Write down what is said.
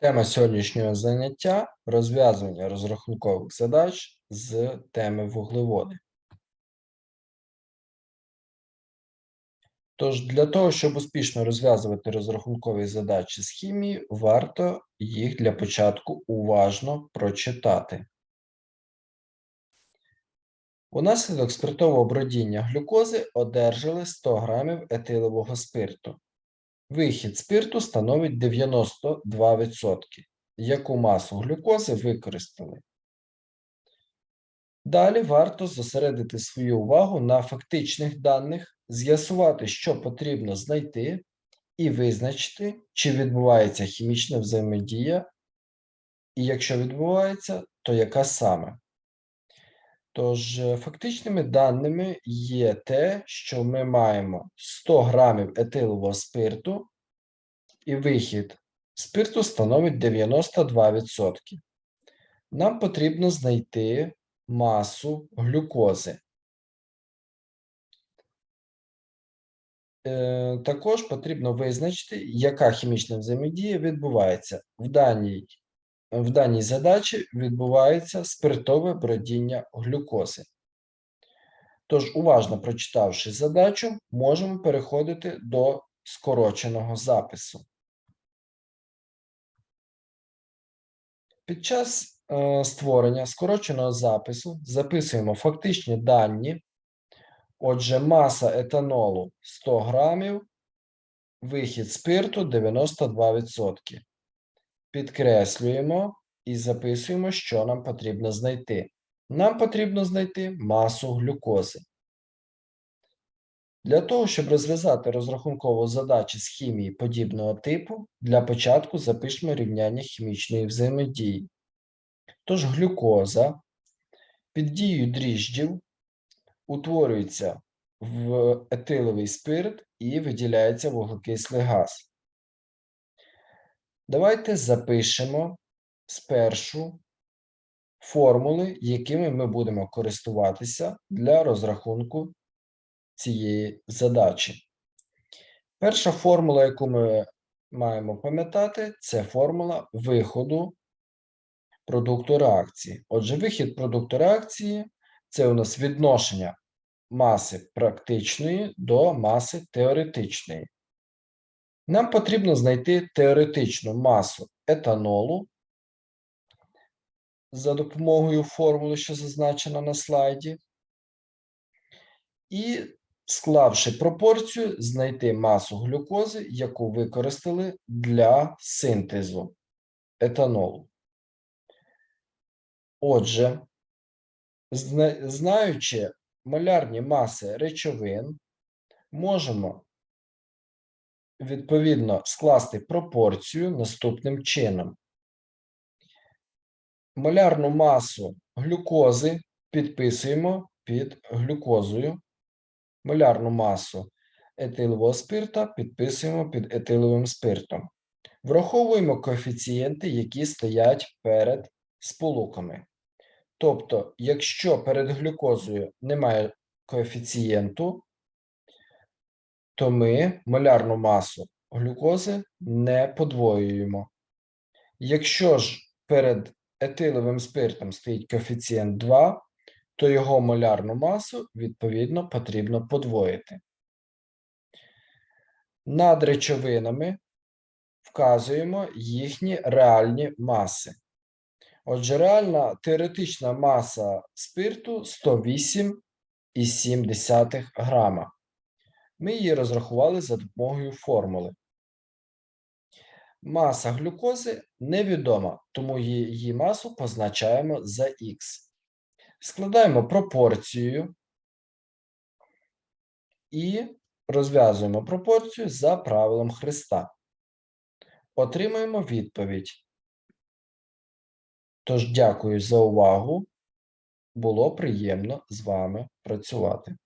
Тема сьогоднішнього заняття розв'язування розрахункових задач з теми вуглеводи. Тож, для того, щоб успішно розв'язувати розрахункові задачі з хімії, варто їх для початку уважно прочитати. Унаслідок спиртового бродіння глюкози одержали 100 грамів етилового спирту. Вихід спирту становить 92%. Яку масу глюкози використали? Далі варто зосередити свою увагу на фактичних даних, з'ясувати, що потрібно знайти, і визначити, чи відбувається хімічна взаємодія, і якщо відбувається, то яка саме. Тож, е, фактичними даними є те, що ми маємо 100 грамів етилового спирту, і вихід спирту становить 92%. Нам потрібно знайти масу глюкози. Е, Також потрібно визначити, яка хімічна взаємодія відбувається. В даній в даній задачі відбувається спиртове бродіння глюкози. Тож, уважно прочитавши задачу, можемо переходити до скороченого запису. Під час е, створення скороченого запису записуємо фактичні дані. Отже, маса етанолу 100 грамів, вихід спирту 92%. Підкреслюємо і записуємо, що нам потрібно знайти. Нам потрібно знайти масу глюкози. Для того, щоб розв'язати розрахункову задачу з хімії подібного типу, для початку запишемо рівняння хімічної взаємодії. Тож глюкоза під дією дріжджів утворюється в етиловий спирт і виділяється вуглекислий газ. Давайте запишемо спершу формули, якими ми будемо користуватися для розрахунку цієї задачі. Перша формула, яку ми маємо пам'ятати, це формула виходу продукту реакції. Отже, вихід продукту реакції це у нас відношення маси практичної до маси теоретичної. Нам потрібно знайти теоретичну масу етанолу за допомогою формули, що зазначена на слайді, і, склавши пропорцію, знайти масу глюкози, яку використали для синтезу етанолу. Отже, знаючи малярні маси речовин, можемо відповідно скласти пропорцію наступним чином. Малярну масу глюкози підписуємо під глюкозою. Малярну масу етилового спирта підписуємо під етиловим спиртом. Враховуємо коефіцієнти, які стоять перед сполуками. Тобто, якщо перед глюкозою немає коефіцієнту, то ми малярну масу глюкози не подвоюємо. Якщо ж перед етиловим спиртом стоїть коефіцієнт 2, то його малярну масу, відповідно, потрібно подвоїти. Над речовинами вказуємо їхні реальні маси. Отже, реальна теоретична маса спирту 108,7 грама. Ми її розрахували за допомогою формули. Маса глюкози невідома, тому її масу позначаємо за Х. Складаємо пропорцію і розв'язуємо пропорцію за правилом Христа. Отримуємо відповідь. Тож, дякую за увагу. Було приємно з вами працювати.